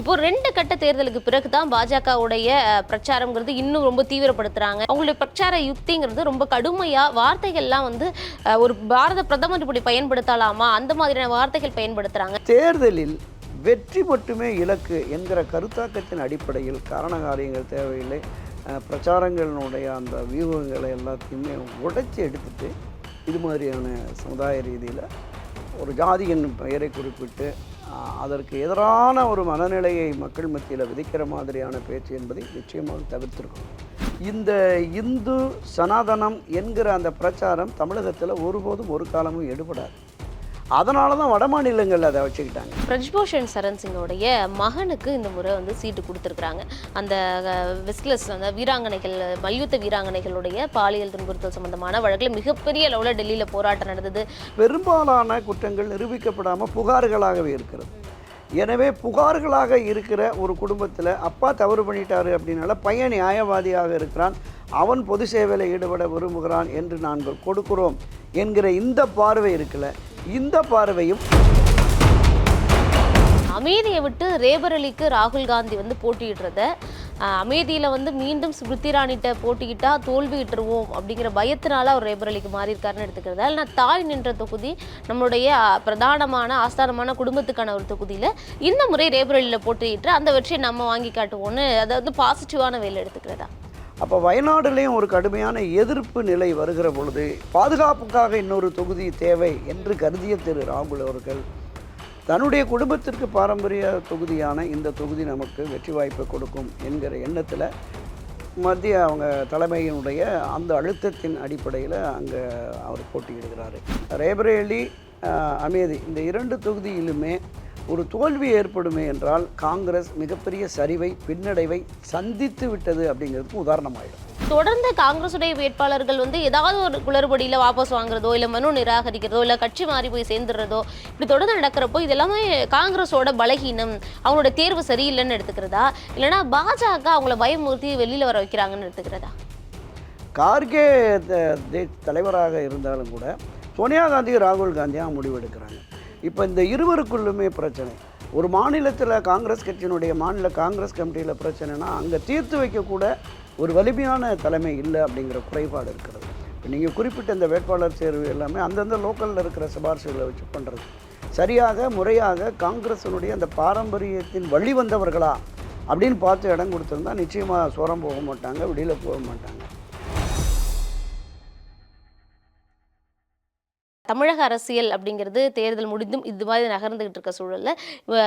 இப்போ ரெண்டு கட்ட தேர்தலுக்கு பிறகு தான் பாஜகவுடைய பிரச்சாரங்கிறது பிரச்சாரம்ங்கிறது இன்னும் ரொம்ப தீவிரப்படுத்துறாங்க. அவங்களுடைய பிரச்சார யுக்திங்கிறது ரொம்ப கடுமையா வார்த்தைகள்லாம் வந்து ஒரு பாரத பிரதமர் இப்படி பயன்படுத்தலாமா? அந்த மாதிரியான வார்த்தைகள் பயன்படுத்துறாங்க. தேர்தலில் வெற்றி மட்டுமே இலக்கு என்கிற கருத்தாக்கத்தின் அடிப்படையில் காரண காரியங்கள் தேவையில்லை. பிரச்சாரங்களினுடைய அந்த வியூகங்களை எல்லாத்தையுமே உடைச்சி எடுத்துட்டு இது மாதிரியான சமுதாய ரீதியில் ஒரு ஜாதியின் பெயரை குறிப்பிட்டு அதற்கு எதிரான ஒரு மனநிலையை மக்கள் மத்தியில் விதிக்கிற மாதிரியான பேச்சு என்பதை நிச்சயமாக தவிர்த்திருக்கணும். இந்த இந்து சனாதனம் என்கிற அந்த பிரச்சாரம் தமிழகத்தில் ஒருபோதும் ஒரு காலமும் எடுபடாது. அதனால தான் வட மாநிலங்கள் அதை வச்சுக்கிட்டாங்க. பிரஜ்பூஷன் சரண் சிங்கோடைய மகனுக்கு இந்த முறை வந்து சீட்டு கொடுத்துருக்குறாங்க. அந்த வெஸ்ட்லஸ் அந்த வீராங்கனைகள் மல்யுத்த வீராங்கனைகளுடைய பாலியல் துன்புறுத்தல் சம்பந்தமான வழக்கில் மிகப்பெரிய அளவில் டெல்லியில் போராட்டம் நடந்தது. பெரும்பாலான குற்றங்கள் நிரூபிக்கப்படாமல் புகார்களாகவே இருக்கிறது. எனவே புகார்களாக இருக்கிற ஒரு குடும்பத்தில் அப்பா தவறு பண்ணிட்டாரு அப்படின்னால பையன் நியாயவாதியாக இருக்கிறான் அவன் பொது சேவையில் ஈடுபட விரும்புகிறான் என்று நாங்கள் கொடுக்கிறோம் என்கிற இந்த பார்வை இருக்குல்ல இந்த பார்வையும் அமைதியை விட்டு ரேபரலிக்கு ராகுல் காந்தி வந்து போட்டியிடுறத அஹ், வந்து மீண்டும் ஸ்மிருதி இராணிட்ட போட்டிக்கிட்டா தோல்வியிட்டுருவோம் அப்படிங்கிற பயத்தினால அவர் ரேபரலிக்கு மாறி இருக்காருன்னு எடுத்துக்கிறது. நான் தாய் நின்ற தொகுதி நம்மளுடைய பிரதானமான ஆஸ்தானமான குடும்பத்துக்கான ஒரு தொகுதியில் இந்த முறை ரேபரலியில் போட்டியிட்டு அந்த வெற்றியை நம்ம வாங்கி காட்டுவோம்னு அதை வந்து பாசிட்டிவான வேலை எடுத்துக்கிறதா? அப்போ வயநாடுலேயும் ஒரு கடுமையான எதிர்ப்பு நிலை வருகிற பொழுது பாதுகாப்புக்காக இன்னொரு தொகுதி தேவை என்று கருதிய திரு ராகுல் அவர்கள். தன்னுடைய குடும்பத்திற்கு பாரம்பரிய தொகுதியான இந்த தொகுதி நமக்கு வெற்றி வாய்ப்பை கொடுக்கும் என்கிற எண்ணத்தில் மத்திய அவங்க தலைமையினுடைய அந்த அழுத்தத்தின் அடிப்படையில் அங்கே அவர் போட்டியிடுகிறாரு. ரேபரேலி அமேதி. இந்த இரண்டு தொகுதியிலுமே ஒரு தோல்வி ஏற்படுமே என்றால் காங்கிரஸ் மிகப்பெரிய சரிவை பின்னடைவை சந்தித்து விட்டது அப்படிங்கிறதுக்கு உதாரணமாயிடும். தொடர்ந்து காங்கிரசுடைய வேட்பாளர்கள் வந்து ஏதாவது ஒரு குளறுபடியில் வாபஸ் வாங்குறதோ இல்லை மனு நிராகரிக்கிறதோ இல்லை கட்சி மாறி போய் சேர்ந்துடுறதோ இப்படி தொடர்ந்து நடக்கிறப்போ இது எல்லாமே காங்கிரஸோட பலகீனம். அவங்களோட தேர்வு சரியில்லைன்னு எடுத்துக்கிறதா? இல்லைன்னா பாஜக அவங்கள பயமுறுத்தி வெளியில் வர வைக்கிறாங்கன்னு எடுத்துக்கிறதா? கார்கே தலைவராக இருந்தாலும் கூட சோனியா காந்தி ராகுல் காந்தியாக முடிவெடுக்கிறாங்க. இப்போ இந்த இருவருக்குள்ளுமே பிரச்சனை. ஒரு மாநிலத்தில் காங்கிரஸ் கட்சியினுடைய மாநில காங்கிரஸ் கமிட்டியில் பிரச்சனைனா அங்கே தீர்த்து வைக்கக்கூட ஒரு வலிமையான தலைமை இல்லை அப்படிங்கிற குறைபாடு இருக்கிறது. இப்போ நீங்கள் குறிப்பிட்ட இந்த வேட்பாளர் தேர்வு எல்லாமே அந்தந்த லோக்கலில் இருக்கிற சிபாரிசுகளை வச்சு பண்ணுறது சரியாக முறையாக காங்கிரஸினுடைய அந்த பாரம்பரியத்தின் வழி வந்தவர்களா அப்படின்னு பார்த்து இடம் கொடுத்துருந்தா நிச்சயமாக சோரம் போக மாட்டாங்க வெளியில் போக மாட்டாங்க. தமிழக அரசியல் அப்படிங்கிறது தேர்தல் முடிந்தும் இது மாதிரி நகர்ந்துகிட்டு இருக்க சூழல்ல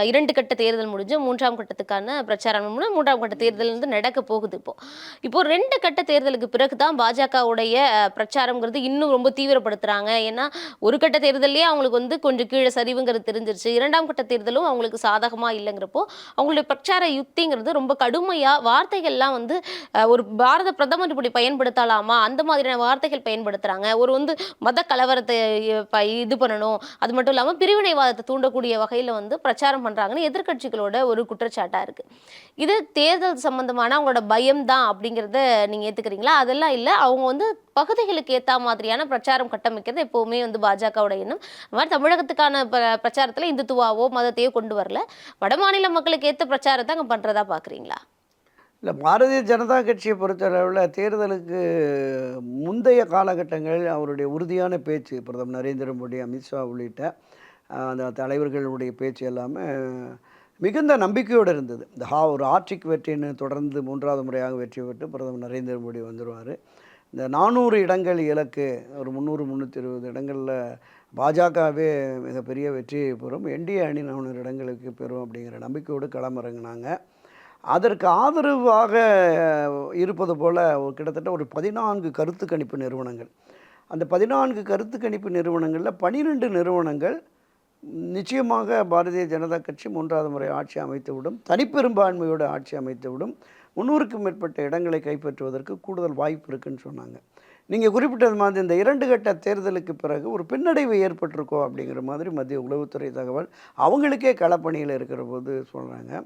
இரண்டு கட்ட தேர்தல் முடிஞ்சு மூன்றாம் கட்டத்துக்கான பிரச்சாரம் மூன்றாம் கட்ட தேர்தல் வந்து நடக்க போகுது இப்போ. இப்போ ரெண்டு கட்ட தேர்தலுக்கு பிறகு தான் பாஜகவுடைய பிரச்சாரம்ங்கிறது இன்னும் ரொம்ப தீவிரப்படுத்துறாங்க. ஏன்னா ஒரு கட்ட தேர்தலையே அவங்களுக்கு வந்து கொஞ்சம் கீழே சரிவுங்கிறது தெரிஞ்சிருச்சு. இரண்டாம் கட்ட தேர்தலும் அவங்களுக்கு சாதகமா இல்லைங்கிறப்போ அவங்களுடைய பிரச்சார யுக்திங்கிறது ரொம்ப கடுமையா வார்த்தைகள்லாம் வந்து ஒரு பாரத பிரதமர் இப்படி பயன்படுத்தலாமா? அந்த மாதிரியான வார்த்தைகள் பயன்படுத்துறாங்க. ஒரு வந்து மத கலவரத்தை இது பண்ணணும். அது மட்டும் இல்லாமல் பிரிவினைவாதத்தை தூண்டக்கூடிய வகையில் வந்து பிரச்சாரம் பண்ணுறாங்கன்னு எதிர்க்கட்சிகளோட ஒரு குற்றச்சாட்டாக இருக்குது இது தேர்தல் சம்பந்தமான அவங்களோட பயம் தான் அப்படிங்கிறத நீங்கள் ஏற்றுக்கிறீங்களா அதெல்லாம் இல்லை. அவங்க வந்து பகுதிகளுக்கு ஏற்ற மாதிரியான பிரச்சாரம் கட்டமைக்கிறது எப்போவுமே வந்து பாஜகவோட எண்ணம். அது மாதிரி தமிழகத்துக்கான ப- இந்துத்துவாவோ மதத்தையோ கொண்டு வரல. வட மாநில மக்களுக்கு ஏற்ற பிரச்சாரத்தை அங்கே பண்ணுறதா பார்க்குறீங்களா இல்லை பாரதிய ஜனதா கட்சியை பொறுத்தளவில் தேர்தலுக்கு முந்தைய காலகட்டங்களில் அவருடைய உறுதியான பேச்சு பிரதமர் நரேந்திர மோடி அமித்ஷா உள்ளிட்ட அந்த தலைவர்களுடைய பேச்சு எல்லாமே மிகுந்த நம்பிக்கையோடு இருந்தது. இந்த ஹா ஒரு ஆட்சிக்கு வெற்றின்னு தொடர்ந்து மூன்றாவது முறையாக வெற்றி பெற்று பிரதமர் நரேந்திர மோடி வந்துடுவார் இந்த நானூறு இடங்கள் இலக்கு ஒரு முந்நூறு முந்நூற்றி இருபது இடங்களில் பாஜகவே மிகப்பெரிய வெற்றியை பெறும். என்டிஏ அணி நானூறு இடங்களுக்கு பெறும் அப்படிங்கிற நம்பிக்கையோடு களமிறங்கினாங்க. அதற்கு ஆதரவாக இருப்பது போல் கிட்டத்தட்ட ஒரு பதினான்கு கருத்து கணிப்பு நிறுவனங்கள். அந்த பதினான்கு கருத்து கணிப்பு நிறுவனங்களில் பனிரெண்டு நிறுவனங்கள் நிச்சயமாக பாரதிய ஜனதா கட்சி மூன்றாவது முறை ஆட்சி அமைத்துவிடும் தனிப்பெரும்பான்மையோடு ஆட்சி அமைத்துவிடும் முன்னூறுக்கும் மேற்பட்ட இடங்களை கைப்பற்றுவதற்கு கூடுதல் வாய்ப்பு இருக்குன்னு சொன்னாங்க. நீங்கள் குறிப்பிட்டது மாதிரி இந்த இரண்டு கட்ட தேர்தலுக்கு பிறகு ஒரு பின்னடைவு ஏற்பட்டிருக்கோ அப்படிங்கிற மாதிரி மத்திய உளவுத்துறை தகவல் அவங்களுக்கே களப்பணியில் இருக்கிற போது சொல்கிறாங்க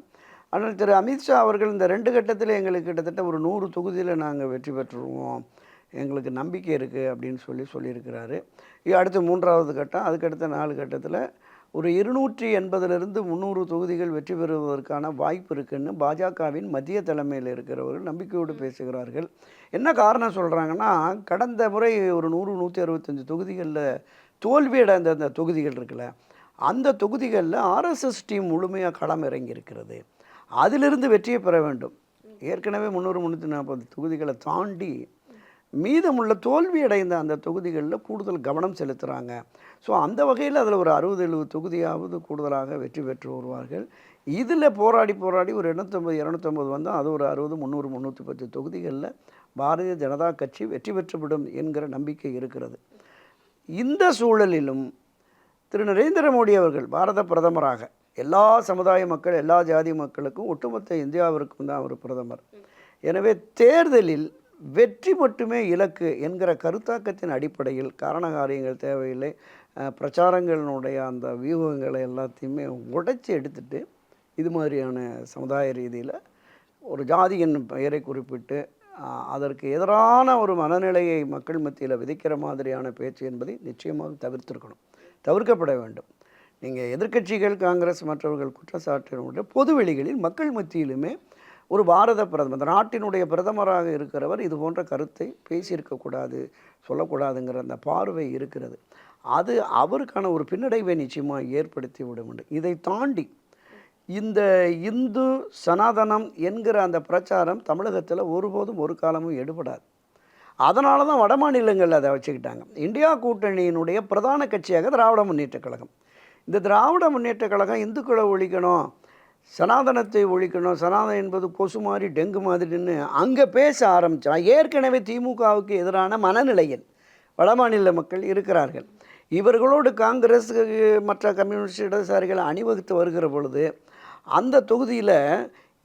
ஆனால் திரு அமித்ஷா அவர்கள் இந்த ரெண்டு கட்டத்தில் எங்களுக்கு கிட்டத்தட்ட ஒரு நூறு தொகுதியில் நாங்கள் வெற்றி பெற்றுருவோம். எங்களுக்கு நம்பிக்கை இருக்குது அப்படின்னு சொல்லி சொல்லியிருக்கிறாரு. அடுத்து மூன்றாவது கட்டம் அதுக்கடுத்த நாலு கட்டத்தில் ஒரு இருநூற்றி எண்பதிலிருந்து முந்நூறு தொகுதிகள் வெற்றி பெறுவதற்கான வாய்ப்பு இருக்குன்னு பாஜகவின் மத்திய தலைமையில் இருக்கிறவர்கள் நம்பிக்கையோடு பேசுகிறார்கள். என்ன காரணம் சொல்கிறாங்கன்னா கடந்த முறை ஒரு நூறு நூற்றி அறுபத்தஞ்சு தொகுதிகளில் தோல்வியடைந்த அந்த தொகுதிகள் இருக்குல்ல அந்த தொகுதிகளில் ஆர்எஸ்எஸ் டீம் முழுமையாக களம் இறங்கியிருக்கிறது. அதிலிருந்து வெற்றியை பெற வேண்டும். ஏற்கனவே முந்நூறு முந்நூற்றி நாற்பது தொகுதிகளை தாண்டி மீதமுள்ள தோல்வி அடைந்த அந்த தொகுதிகளில் கூடுதல் கவனம் செலுத்துகிறாங்க ஸோ அந்த வகையில் அதில் ஒரு அறுபது எழுபது தொகுதியாவது கூடுதலாக வெற்றி பெற்று வருவார்கள். இதில் போராடி போராடி ஒரு எண்ணூற்றம்பது இரநூத்தொம்பது வந்தால் அது ஒரு அறுபது முந்நூறு முந்நூற்றி பத்து தொகுதிகளில் பாரதிய ஜனதா கட்சி வெற்றி பெற்றுவிடும் என்கிற நம்பிக்கை இருக்கிறது. இந்த சூழலிலும் திரு. நரேந்திர மோடி அவர்கள் பாரத பிரதமராக எல்லா சமுதாய மக்கள் எல்லா ஜாதி மக்களுக்கும் ஒட்டுமொத்த இந்தியாவிற்கும் தான் அவர் பிரதமர். எனவே தேர்தலில் வெற்றி மட்டுமே இலக்கு என்கிற கருத்தாக்கத்தின் அடிப்படையில் காரண காரியங்கள் தேவையில்லை. பிரச்சாரங்களினுடைய அந்த வியூகங்களை எல்லாத்தையுமே உடைச்சி எடுத்துட்டு இது மாதிரியான சமுதாய ரீதியில் ஒரு ஜாதியின் பெயரை குறிப்பிட்டு அதற்கு எதிரான ஒரு மனநிலையை மக்கள் மத்தியில் விதைக்கிற மாதிரியான பேச்சு என்பதை நிச்சயமாக தவிர்த்திருக்கணும். தவிர்க்கப்பட வேண்டும். நீங்கள் எதிர்க்கட்சிகள் காங்கிரஸ் மற்றவர்கள் குற்றச்சாட்டினுடைய பொது வெளிகளில் மக்கள் மத்தியிலுமே ஒரு பாரத பிரதமர் இந்த நாட்டினுடைய பிரதமராக இருக்கிறவர் இது போன்ற கருத்தை பேசியிருக்கக்கூடாது சொல்லக்கூடாதுங்கிற அந்த பார்வை இருக்கிறது. அது அவருக்கான ஒரு பின்னடைவை நிச்சயமாக ஏற்படுத்தி விட வேண்டும் இதை தாண்டி இந்த இந்து சனாதனம் என்கிற அந்த பிரச்சாரம் தமிழகத்தில் ஒருபோதும் ஒரு காலமும் எடுபடாது. அதனால தான் வட மாநிலங்களில் அதை வச்சுக்கிட்டாங்க. இந்தியா கூட்டணியினுடைய பிரதான கட்சியாக திராவிட முன்னேற்றக் கழகம். இந்த திராவிட முன்னேற்ற கழகம் இந்துக்களை ஒழிக்கணும் சனாதனத்தை ஒழிக்கணும் சனாதனம் என்பது கொசு மாதிரி டெங்கு மாதிரின்னு அங்கே பேச ஆரம்பித்தா ஏற்கனவே திமுகவுக்கு எதிரான மனநிலையில் வடமாநில மக்கள் இருக்கிறார்கள். இவர்களோடு காங்கிரஸ் மற்ற கம்யூனிஸ்ட் இடதுசாரிகள் அணிவகுத்து வருகிற பொழுது அந்த தொகுதியில்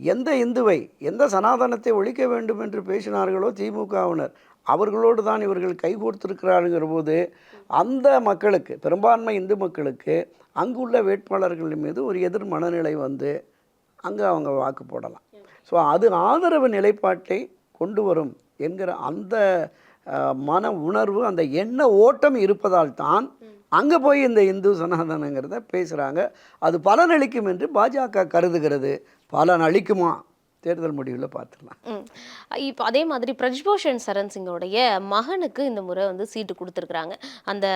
எந்த இந்துவை எந்த சனாதனத்தை ஒழிக்க வேண்டும் என்று பேசினார்களோ திமுகவினர் அவர்களோடு தான் இவர்கள் கைகோர்த்திருக்கிறாருங்கிற போது அந்த மக்களுக்கு பெரும்பான்மை இந்து மக்களுக்கு அங்குள்ள வேட்பாளர்கள் மீது ஒரு எதிர் மனநிலை வந்து அங்கே அவங்க வாக்கு போடலாம். ஸோ அது ஆதரவு நிலைப்பாட்டை கொண்டு வரும் என்கிற அந்த மன உணர்வு அந்த எண்ண ஓட்டம் இருப்பதால் தான் அங்கே போய் இந்த இந்து சனாதனங்கிறத பேசுகிறாங்க அது பலனளிக்கும் என்று பாஜக கருதுகிறது. பலன் அளிக்குமா தேர்தல் முடிவில் பார்த்துடலாம் இப்போ அதே மாதிரி பிரஜ்பூஷன் சரண் சிங்கோடைய மகனுக்கு இந்த முறை வந்து சீட்டு கொடுத்துருக்குறாங்க. அந்த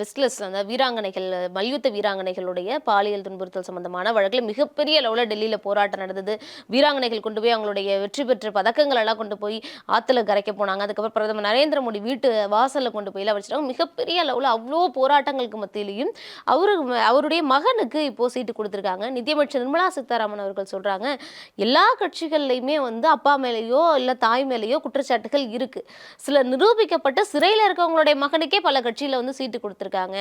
வெஸ்ட்லெஸ் அந்த வீராங்கனைகள் மல்யுத்த வீராங்கனைகளுடைய பாலியல் துன்புறுத்தல் சம்பந்தமான வழக்கில் மிகப்பெரிய அளவில் டெல்லியில் போராட்டம் நடந்தது. வீராங்கனைகள் கொண்டு போய் அவங்களுடைய வெற்றி பெற்ற பதக்கங்கள் எல்லாம் கொண்டு போய் ஆற்றுல கரைக்க போனாங்க. அதுக்கப்புறம் பிரதமர் நரேந்திர மோடி வீட்டு வாசலில் கொண்டு போய் வச்சுட்டாங்க. மிகப்பெரிய அளவில் அவ்வளோ போராட்டங்களுக்கு மத்தியிலையும் அவரு அவருடைய மகனுக்கு இப்போது சீட்டு கொடுத்துருக்காங்க. நிதியமைச்சர் நிர்மலா சீதாராமன் அவர்கள் சொல்கிறாங்க எல்லா கட்சிகள்லையுமே வந்து அப்பா மேலேயோ இல்லை தாய் மேலேயோ குற்றச்சாட்டுகள் இருக்குது சில நிரூபிக்கப்பட்ட சிறையில் இருக்கவங்களுடைய மகனுக்கே பல கட்சியில் வந்து சீட்டு கொடுத்துருக்காங்க.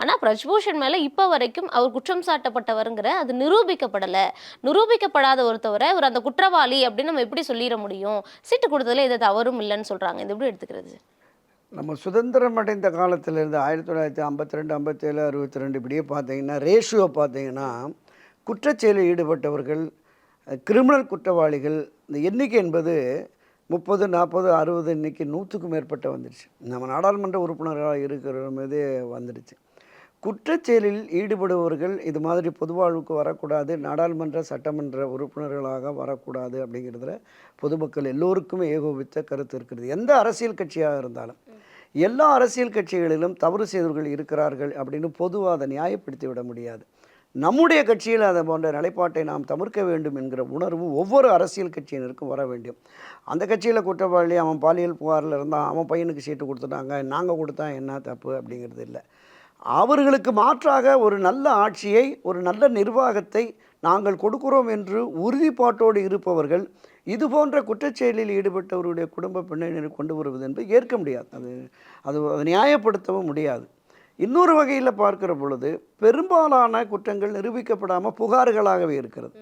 ஆனால் பிரஜ்பூஷன் மேலே இப்போ வரைக்கும் அவர் குற்றம் சாட்டப்பட்டவருங்கிற அது நிரூபிக்கப்படலை. நிரூபிக்கப்படாத ஒருத்தவரை இவர் அந்த குற்றவாளி அப்படின்னு நம்ம எப்படி சொல்லிட முடியும்? சீட்டு கொடுத்ததில் எது தவறும் இல்லைன்னு சொல்கிறாங்க இது எப்படி எடுத்துக்கிறது? நம்ம சுதந்திரம் அடைந்த காலத்திலேருந்து ஆயிரத்தி தொள்ளாயிரத்தி ஐம்பத்தி ரெண்டு ஐம்பத்தேழு அறுபத்தி ரெண்டு இப்படியே பார்த்தீங்கன்னா ரேஷியோ பார்த்தீங்கன்னா குற்றச்செயலில் ஈடுபட்டவர்கள் கிரிமினல் குற்றவாளிகள் இந்த எண்ணிக்கை என்பது முப்பது நாற்பது அறுபது இன்னைக்கு நூற்றுக்கும் மேற்பட்ட வந்துடுச்சு நம்ம நாடாளுமன்ற உறுப்பினர்களாக இருக்கிற மீது வந்துடுச்சு குற்றச்செயலில் ஈடுபடுபவர்கள் இது மாதிரி பொதுவாழ்வுக்கு வரக்கூடாது நாடாளுமன்ற சட்டமன்ற உறுப்பினர்களாக வரக்கூடாது அப்படிங்கிறதுல பொதுமக்கள் எல்லோருக்குமே ஏகோபித்த கருத்து இருக்கிறது எந்த அரசியல் கட்சியாக இருந்தாலும் எல்லா அரசியல் கட்சிகளிலும் தவறு செய்தவர்கள் இருக்கிறார்கள் அப்படின்னு பொதுவாக அதை நியாயப்படுத்தி விட முடியாது. நம்முடைய கட்சியில் அதை போன்ற நிலைப்பாட்டை நாம் தவிர்க்க வேண்டும் என்கிற உணர்வு ஒவ்வொரு அரசியல் கட்சியினருக்கும் வர வேண்டும். அந்த கட்சியில் குற்றவாளி அவன் பாலியல் புகாரில் இருந்தான் அவன் பையனுக்கு சீட்டு கொடுத்துட்டாங்க நாங்கள் கொடுத்தா என்ன தப்பு அப்படிங்கிறது இல்லை. அவர்களுக்கு மாற்றாக ஒரு நல்ல ஆட்சியை ஒரு நல்ல நிர்வாகத்தை நாங்கள் கொடுக்கிறோம் என்று உறுதிப்பாட்டோடு இருப்பவர்கள் இது போன்ற குற்றச்செயலில் ஈடுபட்டவருடைய குடும்ப பின்னணியை கொண்டு வருவது என்பது ஏற்க முடியாது. அது அது நியாயப்படுத்தவும் முடியாது. இன்னொரு வகையில் பார்க்கிற பொழுது பெரும்பாலான குற்றங்கள் நிரூபிக்கப்படாமல் புகார்களாகவே இருக்கிறது.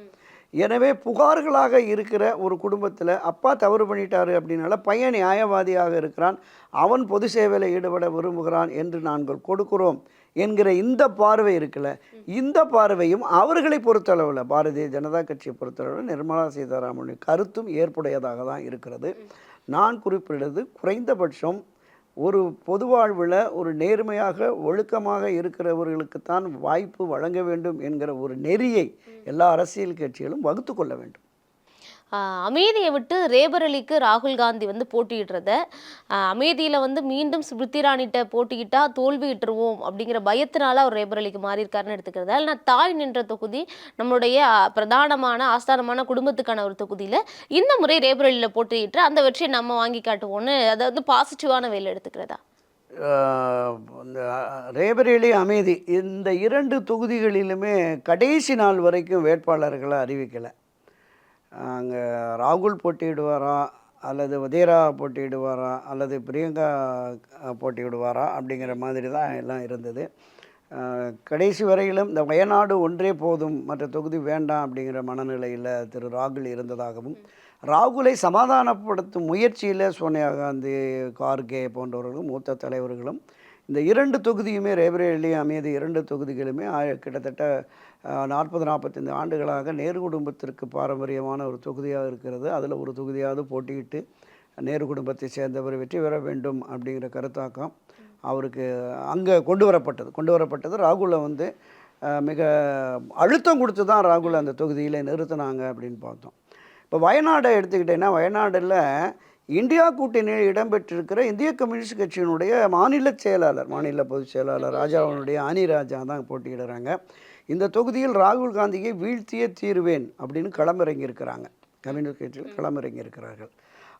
எனவே புகார்களாக இருக்கிற ஒரு குடும்பத்தில் அப்பா தவறு பண்ணிட்டாரு அப்படின்னால பையன் நியாயவாதியாக இருக்கிறான் அவன் பொது சேவையில் ஈடுபட விரும்புகிறான் என்று நாங்கள் கொடுக்கிறோம் என்கிற இந்த பார்வை இருக்குல்ல. இந்த பார்வையும் அவர்களை பொறுத்தளவில் பாரதிய ஜனதா கட்சியை பொறுத்தளவில் நிர்மலா சீதாராமனுடைய கருத்தும் ஏற்புடையதாக தான் இருக்கிறது. நான் குறிப்பிடுவது குறைந்தபட்சம் ஒரு பொது வாழ்வில் ஒரு நேர்மையாக ஒழுக்கமாக இருக்கிறவர்களுக்குத்தான் வாய்ப்பு வழங்க வேண்டும் என்கிற ஒரு நெறியை எல்லா அரசியல் கட்சிகளும் வகுத்து கொள்ள வேண்டும். அமேதியை விட்டு ரேபரலிக்கு ராகுல் காந்தி வந்து போட்டியிடுறத அமேதியில் வந்து மீண்டும் ஸ்மிருதி ராணிகிட்ட போட்டிக்கிட்டால் தோல்வியிட்டுருவோம் அப்படிங்கிற பயத்தினால அவர் ரேபரலிக்கு அலிக்கு இருக்காருன்னு எடுத்துக்கிறது. ஆனால் தாய் நின்ற தொகுதி நம்மளுடைய பிரதானமான ஆஸ்தானமான குடும்பத்துக்கான ஒரு தொகுதியில் இந்த முறை ரேபரலியில் போட்டியிட்டு அந்த வெற்றியை நம்ம வாங்கி காட்டுவோம்னு அதை வந்து பாசிட்டிவான வேலை எடுத்துக்கிறதா? இந்த ரேபரேலி அமைதி இந்த இரண்டு தொகுதிகளிலுமே கடைசி நாள் வரைக்கும் வேட்பாளர்களை அறிவிக்கலை. அங்கே ராகுல் போட்டியிடுவாரா அல்லது உதயரா போட்டியிடுவாரா அல்லது பிரியங்கா போட்டியிடுவாரா அப்படிங்கிற மாதிரி தான் எல்லாம் இருந்தது. கடைசி வரையிலும் இந்த வயநாடு ஒன்றே போதும் மற்ற தொகுதி வேண்டாம் அப்படிங்கிற மனநிலையில் திரு ராகுல் இருந்ததாகவும் ராகுலை சமாதானப்படுத்தும் முயற்சியில் சோனியா காந்தி கார்கே போன்றவர்களும் மூத்த தலைவர்களும் இந்த இரண்டு தொகுதியுமே ரேபரேலி அமைதி இரண்டு தொகுதிகளுமே கிட்டத்தட்ட நாற்பது நாற்பத்தைந்து ஆண்டுகளாக நேரு குடும்பத்திற்கு பாரம்பரியமான ஒரு தொகுதியாக இருக்கிறது. அதில் ஒரு தொகுதியாவது போட்டியிட்டு நேரு குடும்பத்தை சேர்ந்தவர் வெற்றி பெற வேண்டும் அப்படிங்கிற கருத்தாக்கம் அவருக்கு அங்கே கொண்டு வரப்பட்டது. கொண்டு வரப்பட்டது. ராகுலை வந்து மிக அழுத்தம் கொடுத்து தான் ராகுல் அந்த தொகுதியில் நிறுத்தினாங்க அப்படின்னு பார்த்தோம். இப்போ வயநாடை எடுத்துக்கிட்டேன்னா வயநாடில் இந்தியா கூட்டணியில் இடம்பெற்றிருக்கிற இந்திய கம்யூனிஸ்ட் கட்சியினுடைய மாநில செயலாளர் மாநில பொதுச் செயலாளர் ராஜாவினுடைய அனி ராஜா தான் போட்டியிடுறாங்க. இந்த தொகுதியில் ராகுல் காந்தியை வீழ்த்தியே தீருவேன் அப்படின்னு களமிறங்கியிருக்கிறாங்க. கம்யூனிஸ்ட் கட்சியில் களமிறங்கியிருக்கிறார்கள்.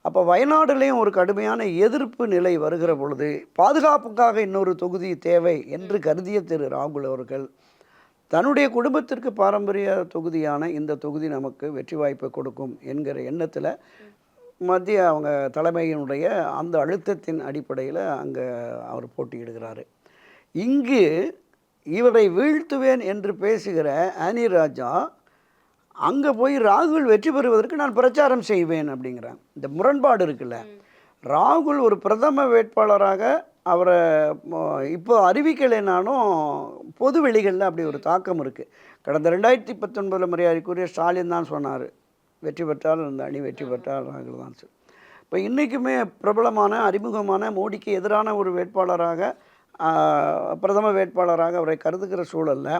அப்போ வயநாடுலேயும் ஒரு கடுமையான எதிர்ப்பு நிலை வருகிற பொழுது பாதுகாப்புக்காக இன்னொரு தொகுதி தேவை என்று கருதிய திரு ராகுல் அவர்கள் தன்னுடைய குடும்பத்திற்கு பாரம்பரிய தொகுதியான இந்த தொகுதி நமக்கு வெற்றி வாய்ப்பை கொடுக்கும் என்கிற எண்ணத்தில் மத்திய அவங்க தலைமையினுடைய அந்த அழுத்தத்தின் அடிப்படையில் அங்கே அவர் போட்டியிடுகிறாரு. இங்கு இவரை வீழ்த்துவேன் என்று பேசுகிற ஆனி ராஜா அங்கே போய் ராகுல் வெற்றி பெறுவதற்கு நான் பிரச்சாரம் செய்வேன் அப்படிங்கிறாங்க. இந்த முரண்பாடு இருக்குல்ல. ராகுல் ஒரு பிரதம வேட்பாளராக அவரை இப்போ அறிவிக்கலைனாலும் பொது வெளிகளில் அப்படி ஒரு தாக்கம் இருக்குது கடந்த ரெண்டாயிரத்தி பத்தொன்பதில் மரியாதைக்குரிய ஸ்டாலின் தான் சொன்னார். வெற்றி பெற்றால் இந்த அணி வெற்றி பெற்றால் ராகுல் தான் சொல்லி இப்போ இன்றைக்குமே பிரபலமான அறிமுகமான மோடிக்கு எதிரான ஒரு வேட்பாளராக பிரதம வேட்பாளராக அவரை கருதுகிற சூழலில்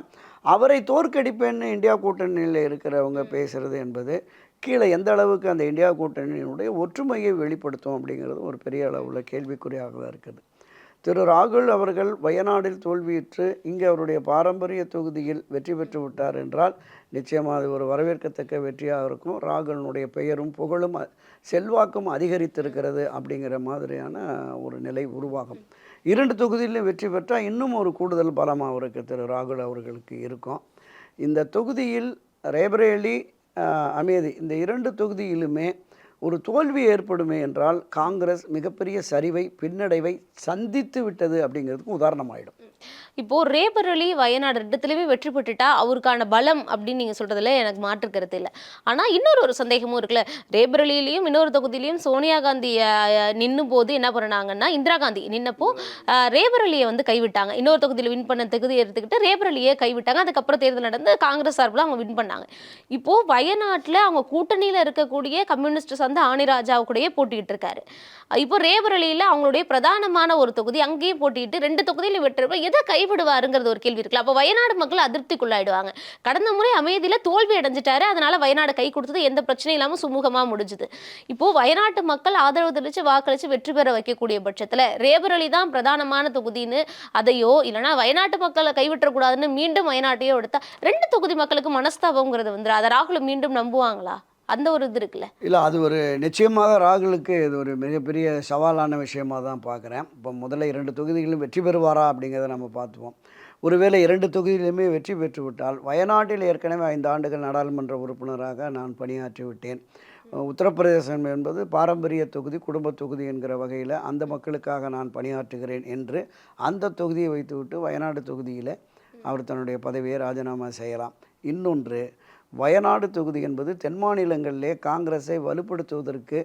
அவரை தோற்கடிப்பேன்னு இந்தியா கூட்டணியில் இருக்கிறவங்க பேசுகிறது என்பது கீழே எந்த அளவுக்கு அந்த இந்தியா கூட்டணியினுடைய ஒற்றுமையை வெளிப்படுத்தும் அப்படிங்கிறது ஒரு பெரிய அளவில் கேள்விக்குறியாக தான் இருக்குது. திரு ராகுல் அவர்கள் வயநாடில் தோல்வியுற்று இங்கே அவருடைய பாரம்பரிய தொகுதியில் வெற்றி பெற்று விட்டார் என்றால் நிச்சயமாக அது ஒரு வரவேற்கத்தக்க வெற்றியாக இருக்கும். ராகுலனுடைய பெயரும் புகழும் செல்வாக்கும் அதிகரித்திருக்கிறது அப்படிங்கிற மாதிரியான ஒரு நிலை உருவாகும். இரண்டு தொகுதியிலும் வெற்றி பெற்றால் இன்னும் ஒரு கூடுதல் பலமாக அவருக்கு திரு ராகுல் அவர்களுக்கு இருக்கும். இந்த தொகுதியில் ரேபரேலி அமேதி. இந்த இரண்டு தொகுதியிலுமே ஒரு தோல்வி ஏற்படுமே என்றால் காங்கிரஸ் மிகப்பெரிய சரிவை பின்னடைவை சந்தித்து விட்டது அப்படிங்கிறதுக்கு உதாரணமாயிடும். இப்போ ரேபரலி வயநாடு ரெண்டுத்துலயுமே வெற்றி பெற்றுட்டா அவருக்கான பலம் அப்படின்னு நீங்க சொல்றதுல எனக்கு மாற்று கருத்து இல்லை. ஆனா இன்னொரு ஒரு சந்தேகமும் இருக்குல்ல. ரேபரலிலையும் இன்னொரு தொகுதியிலையும் சோனியா காந்தி நின்னு போது என்ன பண்ணாங்கன்னா இந்திரா காந்தி நின்னப்போ அஹ், ரேபரலியை வந்து கைவிட்டாங்க. இன்னொரு தொகுதியில் வின் பண்ண தகுதி எடுத்துக்கிட்டு ரேபரலியை கைவிட்டாங்க. அதுக்கப்புறம் தேர்தல் நடந்து காங்கிரஸ் சார்பில் அவங்க வின் பண்ணாங்க. இப்போ வயநாட்டில் அவங்க கூட்டணியில் இருக்கக்கூடிய கம்யூனிஸ்ட் சந்த ஆணிராஜா கூடயே போட்டிட்டு இருக்காரு. இப்போ ரேபரலியில அவங்களுடைய பிரதானமான ஒரு தொகுதி அங்கேயே போட்டிட்டு ரெண்டு தொகுதியில வெற்றிருப்ப எதை கைவிடுவாருங்கிறது ஒரு கேள்வி இருக்குல்ல. அப்போ வயநாடு மக்கள் அதிருப்திக்குள்ளாயிடுவாங்க. கடந்த முறை அமைதியில் தோல்வி அடைஞ்சிட்டாரு. அதனால வயநாடு கை கொடுத்தது எந்த பிரச்சனையும் இல்லாமல் சுமூகமாக முடிஞ்சுது. இப்போ வயநாட்டு மக்கள் ஆதரவு தெரிவிச்சு வாக்களிச்சு வெற்றி பெற வைக்கக்கூடிய பட்சத்தில் ரேபரலி தான் பிரதானமான தொகுதின்னு அதையோ இல்லைன்னா வயநாட்டு மக்களை கைவிட்டக்கூடாதுன்னு மீண்டும் வயநாட்டையோ எடுத்தா ரெண்டு தொகுதி மக்களுக்கு மனஸ்தாபங்கிறது வந்துடும் அதை ராகுல மீண்டும் நம்புவாங்களா? அந்த ஒரு இது இருக்குல்ல? இல்லை அது ஒரு நிச்சயமாக ராகுலுக்கு இது ஒரு மிகப்பெரிய சவாலான விஷயமா தான் பார்க்குறேன் இப்போ முதல்ல இரண்டு தொகுதிகளிலும் வெற்றி பெறுவாரா அப்படிங்கிறத நம்ம பார்த்துப்போம். ஒருவேளை இரண்டு தொகுதியிலுமே வெற்றி பெற்றுவிட்டால் வயநாட்டில் ஏற்கனவே ஐந்து ஆண்டுகள் நாடாளுமன்ற உறுப்பினராக நான் பணியாற்றி விட்டேன். உத்தரப்பிரதேசம் என்பது பாரம்பரிய தொகுதி குடும்ப தொகுதி என்கிற வகையில் அந்த மக்களுக்காக நான் பணியாற்றுகிறேன் என்று அந்த தொகுதியை வைத்துவிட்டு வயநாடு தொகுதியில் அவர் தன்னுடைய பதவியை ராஜினாமா செய்யலாம். இன்னொன்று வயநாடு தொகுதி என்பது தென் மாநிலங்களிலே காங்கிரஸை வலுப்படுத்துவதற்கு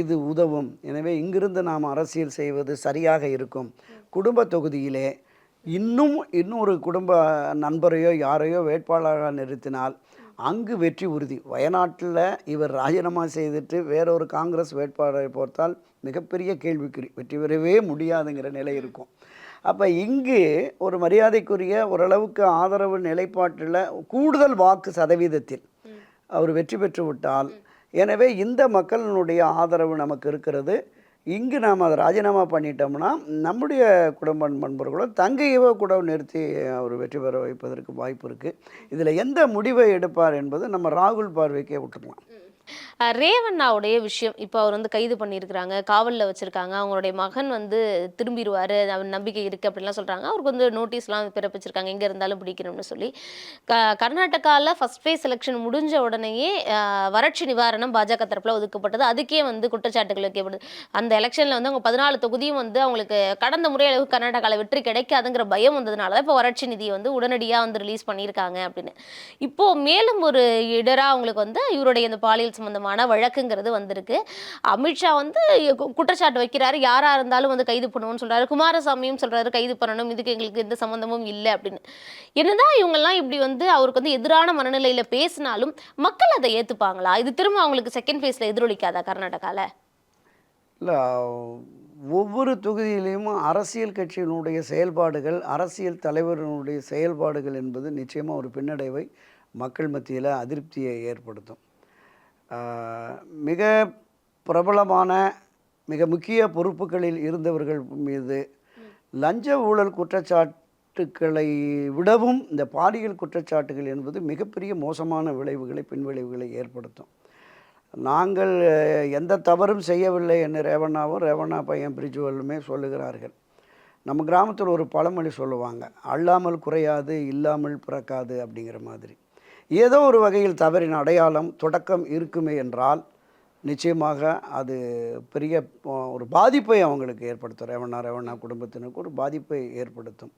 இது உதவும். எனவே இங்கிருந்து நாம் அரசியல் செய்வது சரியாக இருக்கும். குடும்ப தொகுதியிலே இன்னும் இன்னொரு குடும்ப நண்பரையோ யாரையோ வேட்பாளராக நிறுத்தினால் அங்கு வெற்றி உறுதி. வயநாட்டில் இவர் ராஜினாமா செய்துட்டு வேறொரு காங்கிரஸ் வேட்பாளரை பொறுத்தால் மிகப்பெரிய கேள்விக்குறி. வெற்றி பெறவே முடியாதுங்கிற நிலை இருக்கும். அப்போ இங்கு ஒரு மரியாதைக்குரிய ஓரளவுக்கு ஆதரவு நிலைப்பாட்டில் கூடுதல் வாக்கு சதவீதத்தில் அவர் வெற்றி பெற்று விட்டால் எனவே இந்த மக்களினுடைய ஆதரவு நமக்கு இருக்கிறது. இங்கு நாம் அதை ராஜினாமா பண்ணிட்டோம்னா நம்முடைய குடும்ப நண்பர்களும் தங்கையவோ கூட நிறுத்தி அவர் வெற்றி பெற வைப்பதற்கு வாய்ப்பு இருக்குது இதில் எந்த முடிவை எடுப்பார் என்பது நம்ம ராகுல் பார்வைக்கே விட்டுருக்கலாம் ரேவண்ணாவுடைய விஷயம் இப்போ அவர் வந்து கைது பண்ணியிருக்கிறாங்க காவலில் வச்சுருக்காங்க. அவங்களுடைய மகன் வந்து திரும்பிடுவார் அவர் நம்பிக்கை இருக்குது அப்படின்லாம் சொல்கிறாங்க அவருக்கு வந்து நோட்டீஸ்லாம் பிறப்பிச்சிருக்காங்க எங்கே இருந்தாலும் பிடிக்கணும்னு சொல்லி. க கர்நாடகாவில் ஃபர்ஸ்ட் ஃபேஸ் செலெக்ஷன் முடிஞ்ச உடனேயே வறட்சி நிவாரணம் பாஜக தரப்பில் ஒதுக்கப்பட்டது. அதுக்கே வந்து குற்றச்சாட்டுகள் வைக்கப்படுது. அந்த எலெக்ஷனில் வந்து அவங்க பதினாலு தொகுதியும் வந்து அவங்களுக்கு கடந்த முறை அளவுக்கு கர்நாடகாவில் வெற்றி கிடைக்காதுங்கிற பயம் வந்ததுனால தான் இப்போ வறட்சி நிதியை வந்து உடனடியாக வந்து ரிலீஸ் பண்ணியிருக்காங்க அப்படின்னு. இப்போது மேலும் ஒரு இடராக அவங்களுக்கு வந்து இவருடைய இந்த பாலியல் சம்பந்தமான வழக்குங்கிறது வந்திருக்கு அமித்ஷா வந்து கு- குற்றச்சாட்டு வைக்கிறாரு. யாராக இருந்தாலும் வந்து கைது பண்ணுவோம்னு சொல்கிறாரு குமாரசாமியும் சொல்கிறாரு கைது பண்ணணும். இதுக்கு எங்களுக்கு எந்த சம்மந்தமும் இல்லை அப்படின்னு. என்னதான் இவங்கெல்லாம் இப்படி வந்து அவருக்கு வந்து எதிரான மனநிலையில் பேசினாலும் மக்கள் அதை ஏற்றுப்பாங்களா இது திரும்ப அவங்களுக்கு செகண்ட் ஃபேஸில் எதிரொலிக்காதா கர்நாடகாவில் இல்லை ஒவ்வொரு தொகுதியிலையும் அரசியல் கட்சியினுடைய செயல்பாடுகள் அரசியல் தலைவர்களுடைய செயல்பாடுகள் என்பது நிச்சயமாக ஒரு பின்னடைவை மக்கள் மத்தியில் அதிருப்தியை ஏற்படுத்தும். மிக பிரபலமான மிக முக்கிய பொறுப்புகளில் இருந்தவர்கள் மீது லஞ்ச ஊழல் குற்றச்சாட்டுக்களை விடவும் இந்த பாலியல் குற்றச்சாட்டுகள் என்பது மிகப்பெரிய மோசமான விளைவுகளை பின்விளைவுகளை ஏற்படுத்தும். நாங்கள் எந்த தவறும் செய்யவில்லை என்று ரேவண்ணாவும் ரேவண்ணா பையன் பிரிஜுவலுமே சொல்லுகிறார்கள். நம்ம கிராமத்தில் ஒரு பழமொழி சொல்லுவாங்க அள்ளாமல் குறையாது இல்லாமல் பிறக்காது அப்படிங்கிற மாதிரி. ஏதோ ஒரு வகையில் தவறின் அடையாளம் தொடக்கம் இருக்குமே என்றால் நிச்சயமாக அது பெரிய ஒரு பாதிப்பை அவங்களுக்கு ஏற்படுத்தும். ரேவண்ணா ரேவண்ணா குடும்பத்தினருக்கு ஒரு பாதிப்பை ஏற்படுத்தும்.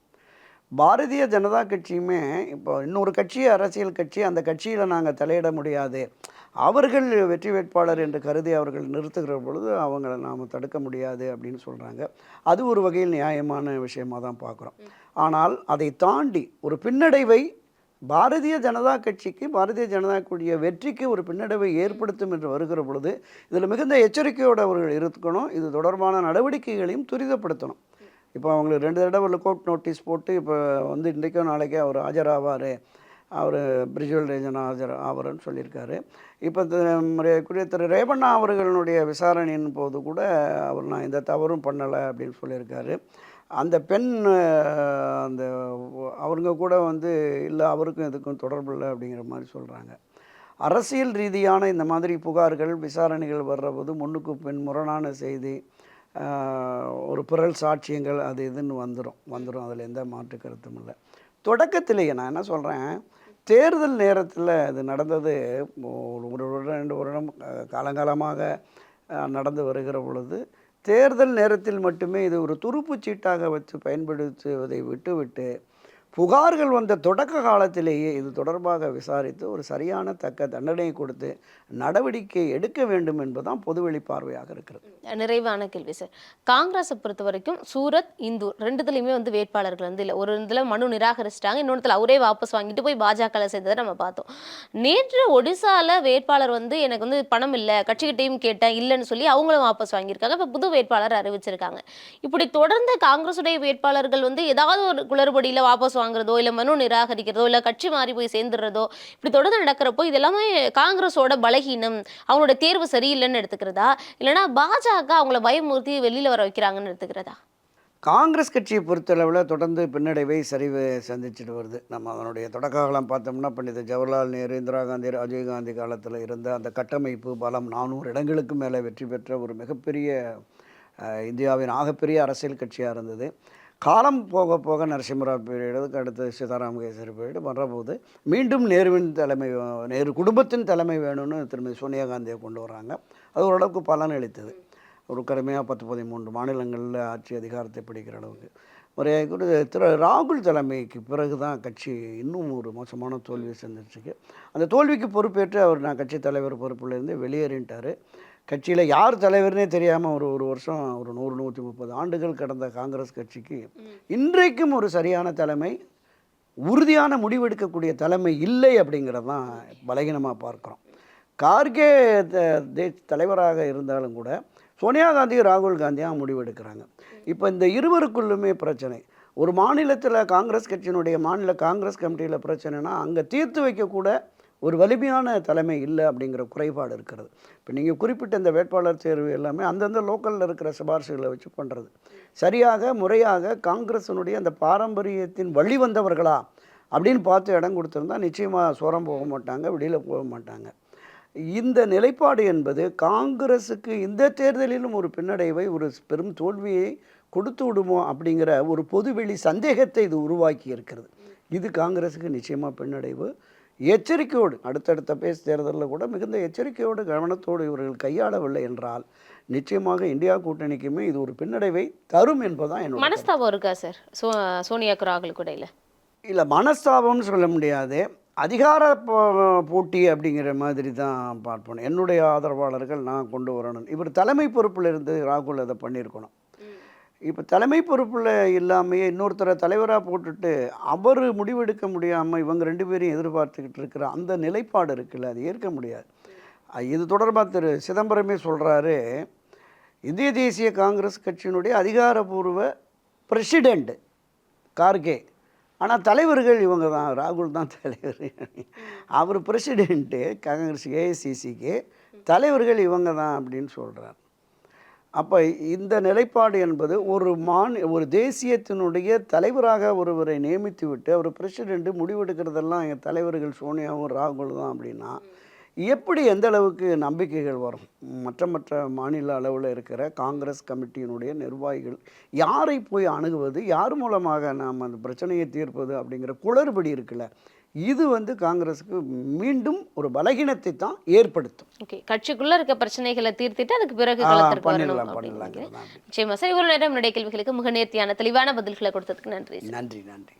பாரதிய ஜனதா கட்சியுமே இப்போ இன்னொரு கட்சி அரசியல் கட்சி அந்த கட்சியில் நாங்கள் தலையிட முடியாது அவர்கள் வெற்றி வேட்பாளர் என்று கருதி அவர்கள் நிறுத்துகிற பொழுது அவங்கள நாம் தடுக்க முடியாது அப்படின்னு சொல்கிறாங்க அது ஒரு வகையில் நியாயமான விஷயமாக தான் பார்க்குறோம் ஆனால் அதை தாண்டி ஒரு பின்னடைவை பாரதிய ஜனதா கட்சிக்கு பாரதிய ஜனதா கூடிய வெற்றிக்கு ஒரு பின்னடைவை ஏற்படுத்தும் என்று வருகிற பொழுது இதில் மிகுந்த எச்சரிக்கையோடு அவர்கள் இருக்கணும். இது தொடர்பான நடவடிக்கைகளையும் துரிதப்படுத்தணும். இப்போ அவங்களுக்கு ரெண்டு தடவை லுக்கவுட் நோட்டீஸ் போட்டு இப்போ வந்து இன்றைக்கோ நாளைக்கோ அவர் ஆஜராவார். அவர் பிரிஜுவல் ரேஞ்சன் ஆஜர் ஆவரன்னு சொல்லியிருக்காரு. இப்போ குறிய திரு ரேவண்ணா அவர்களுடைய விசாரணையின் போது கூட அவர் நான் எந்த தவறும் பண்ணலை அப்படின்னு சொல்லியிருக்காரு. அந்த பெண் அந்த அவங்க கூட வந்து இல்லை அவருக்கும் இதுக்கும் தொடர்பு இல்லை அப்படிங்கிற மாதிரி சொல்கிறாங்க அரசியல் ரீதியான இந்த மாதிரி புகார்கள் விசாரணைகள் வர்றபோது முன்னுக்கு பின் முரணான செய்தி ஒரு பிறல் சாட்சியங்கள் அது இதுன்னு வந்துடும் வந்துடும் அதில் எந்த மாற்று கருத்தும் இல்லை. தொடக்கத்திலேயே நான் என்ன சொல்கிறேன் தேர்தல் நேரத்தில் இது நடந்தது ஒரு ஒரு வருடம் ரெண்டு வருடம் காலங்காலமாக நடந்து வருகிற பொழுது தேர்தல் நேரத்தில் மட்டுமே இது ஒரு துருப்புச் சீட்டாக வச்சு பயன்படுத்துவதை விட்டுவிட்டு புகார்கள் வந்த தொடக்க காலத்திலேயே இது தொடர்பாக விசாரித்து ஒரு சரியான தக்க தண்டனை கொடுத்து நடவடிக்கை எடுக்க வேண்டும் என்பதுதான் பொதுவெளி பார்வையாக இருக்கிறது. நிறைவான கேள்வி சார். காங்கிரஸை பொறுத்த வரைக்கும் சூரத் இந்தூர் ரெண்டுத்துலையுமே வந்து வேட்பாளர்கள் வந்து இல்லை. ஒரு இதில் மனு நிராகரிச்சிட்டாங்க இன்னொன்று அவரே வாபஸ் வாங்கிட்டு போய் பாஜகவில் சேர்ந்ததை நம்ம பார்த்தோம். நேற்று ஒடிசாவில் வேட்பாளர் வந்து எனக்கு வந்து பணம் இல்லை கட்சிக்கிட்டையும் கேட்டேன் இல்லைன்னு சொல்லி அவங்களும் வாபஸ் வாங்கியிருக்காங்க. இப்போ புது வேட்பாளர் அறிவிச்சிருக்காங்க. இப்படி தொடர்ந்து காங்கிரஸுடைய வேட்பாளர்கள் வந்து ஏதாவது ஒரு குளறுபடியில் வாபஸ் வாங்க வாங்குறதோ இல்லை மனு நிராகரிக்கிறதோ இல்லை கட்சி மாறி போய் சேர்ந்துடுறதோ இப்படி தொடர்ந்து நடக்கிறப்போ இது எல்லாமே காங்கிரஸோட பலகீனம். அவங்களோட தேர்வு சரியில்லைன்னு எடுத்துக்கிறதா? இல்லைன்னா பாஜக அவங்கள பயமுறுத்தி வெளியில் வர வைக்கிறாங்கன்னு எடுத்துக்கிறதா? காங்கிரஸ் கட்சியை பொறுத்தளவில் தொடர்ந்து பின்னடைவை சரிவு சந்திச்சுட்டு வருது. நம்ம அதனுடைய தொடக்க காலம் பார்த்தோம்னா பண்டித ஜவஹர்லால் நேரு இந்திரா காந்தி ராஜீவ் காந்தி காலத்தில் இருந்த அந்த கட்டமைப்பு பலம் நானூறு இடங்களுக்கு மேலே வெற்றி பெற்ற ஒரு மிகப்பெரிய இந்தியாவின் ஆகப்பெரிய அரசியல் கட்சியாக இருந்தது. காலம் போக போக நரசிம்மராவ் பீரியடுக்கு அடுத்து சீதாராம கேசரி பீரியடு வர்றபோது மீண்டும் நேருவின் தலைமை நேரு குடும்பத்தின் தலைமை வேணும்னு திருமதி சோனியா காந்தியை கொண்டு வராங்க அது ஓரளவுக்கு பலன் அளித்தது. ஒரு கடுமையாக பத்து பதிமூன்று மாநிலங்களில் ஆட்சி அதிகாரத்தை பிடிக்கிற அளவுக்கு. முறையாக திரு ராகுல் தலைமைக்கு பிறகு தான் கட்சி இன்னும் ஒரு மோசமான தோல்வியை சந்திச்சிருக்கு. அந்த தோல்விக்கு பொறுப்பேற்று அவர் நான் கட்சி தலைவர் பொறுப்புலேருந்து வெளியேறின்ட்டார் கட்சியில் யார் தலைவர்னே தெரியாமல் ஒரு ஒரு வருஷம் ஒரு நூறு நூற்றி முப்பது ஆண்டுகள் கடந்த காங்கிரஸ் கட்சிக்கு இன்றைக்கும் ஒரு சரியான தலைமை உறுதியான முடிவெடுக்கக்கூடிய தலைமை இல்லை அப்படிங்கிறது தான் பலகீனமாக பார்க்குறோம். கார்கே த- தலைவராக இருந்தாலும் கூட சோனியா காந்தியும் ராகுல் காந்தியும் முடிவெடுக்கிறாங்க. இப்போ இந்த இருவருக்குள்ளுமே பிரச்சனை. ஒரு மாநிலத்தில் காங்கிரஸ் கட்சியினுடைய மாநில காங்கிரஸ் கமிட்டியில் பிரச்சனைனா அங்கே தீர்த்து வைக்கக்கூட ஒரு வலிமையான தலைமை இல்லை அப்படிங்கிற குறைபாடு இருக்கிறது. இப்போ நீங்கள் குறிப்பிட்ட இந்த வேட்பாளர் தேர்வு எல்லாமே அந்தந்த லோக்கலில் இருக்கிற சிபாரிசுகளை வச்சு பண்ணுறது சரியாக முறையாக காங்கிரஸினுடைய அந்த பாரம்பரியத்தின் வழி வந்தவர்களா அப்படின்னு பார்த்து இடம் கொடுத்துருந்தா நிச்சயமாக சோரம் போக மாட்டாங்க வெளியில் போக மாட்டாங்க. இந்த நிலைப்பாடு என்பது காங்கிரஸுக்கு இந்த தேர்தலிலும் ஒரு பின்னடைவை ஒரு பெரும் தோல்வியை கொடுத்து விடுமோ அப்படிங்கிற ஒரு பொதுவெளி சந்தேகத்தை இது உருவாக்கி இருக்கிறது இது காங்கிரஸுக்கு நிச்சயமாக பின்னடைவு. எச்சரிக்கையோடு அடுத்தடுத்த பேஸ் தேர்தலில் கூட மிகுந்த எச்சரிக்கையோடு கவனத்தோடு இவர்கள் கையாளவில்லை என்றால் நிச்சயமாக இந்தியா கூட்டணிக்குமே இது ஒரு பின்னடைவை தரும் என்பதுதான் என்னோட. மனஸ்தாபம் இருக்கா சார் சோ சோனியாக்கு ராகுலுக்கு இடையில? இல்லை மனஸ்தாபம்னு சொல்ல முடியாது. அதிகார போட்டி அப்படிங்கிற மாதிரி தான் பார்ப்போம். என்னுடைய ஆதரவாளர்கள் நான் கொண்டு வரணும். இவர் தலைமை பொறுப்பில் இருந்து ராகுல் அதை பண்ணியிருக்கணும். இப்போ தலைமை பொறுப்பில் இல்லாமையே இன்னொருத்தரை தலைவராக போட்டுட்டு அவர் முடிவெடுக்க முடியாமல் இவங்க ரெண்டு பேரையும் எதிர்பார்த்துக்கிட்டு இருக்கிற அந்த நிலைப்பாடு இருக்குல்ல அது ஏற்க முடியாது. இது தொடர்பாக திரு சிதம்பரமே சொல்கிறாரு இந்திய தேசிய காங்கிரஸ் கட்சியினுடைய அதிகாரப்பூர்வ பிரசிடெண்ட் கார்கே. ஆனால் தலைவர்கள் இவங்க தான் ராகுல் தான் தலைவர். அவர் பிரசிடெண்ட்டு காங்கிரஸ் ஏஐசிசிக்கு தலைவர்கள் இவங்க தான் அப்படின்னு சொல்கிறார் அப்போ இந்த நிலைப்பாடு என்பது ஒரு மான் ஒரு தேசியத்தினுடைய தலைவராக ஒருவரை நியமித்து விட்டு அவர் பிரசிடெண்ட்டு முடிவெடுக்கிறதெல்லாம் எங்கள் தலைவர்கள் சோனியாவும் ராகுல் தான் அப்படின்னா எப்படி எந்த அளவுக்கு நம்பிக்கைகள் வரும்? மற்ற மற்ற மாநில அளவில் இருக்கிற காங்கிரஸ் கமிட்டியினுடைய நிர்வாகிகள் யாரை போய் அணுகுவது? யார் மூலமாக நாம் அந்த பிரச்சனையை தீர்ப்பது அப்படிங்கிற குளறுபடி இருக்குல்ல. இது வந்து காங்கிரஸுக்கு மீண்டும் ஒரு பலகீனத்தை தான் ஏற்படுத்தும். ஓகே கட்சிக்குள்ள இருக்க பிரச்சனைகளை தீர்த்திட்டு அதுக்கு பிறகு பண்ணிடலாம் பண்ணிடலாம். நிச்சயமா. சார் இவ்வளவு நேரம் என்னுடைய கேள்விகளுக்கு மிக நேர்த்தியான தெளிவான பதில்களை கொடுத்ததுக்கு நன்றி நன்றி நன்றி.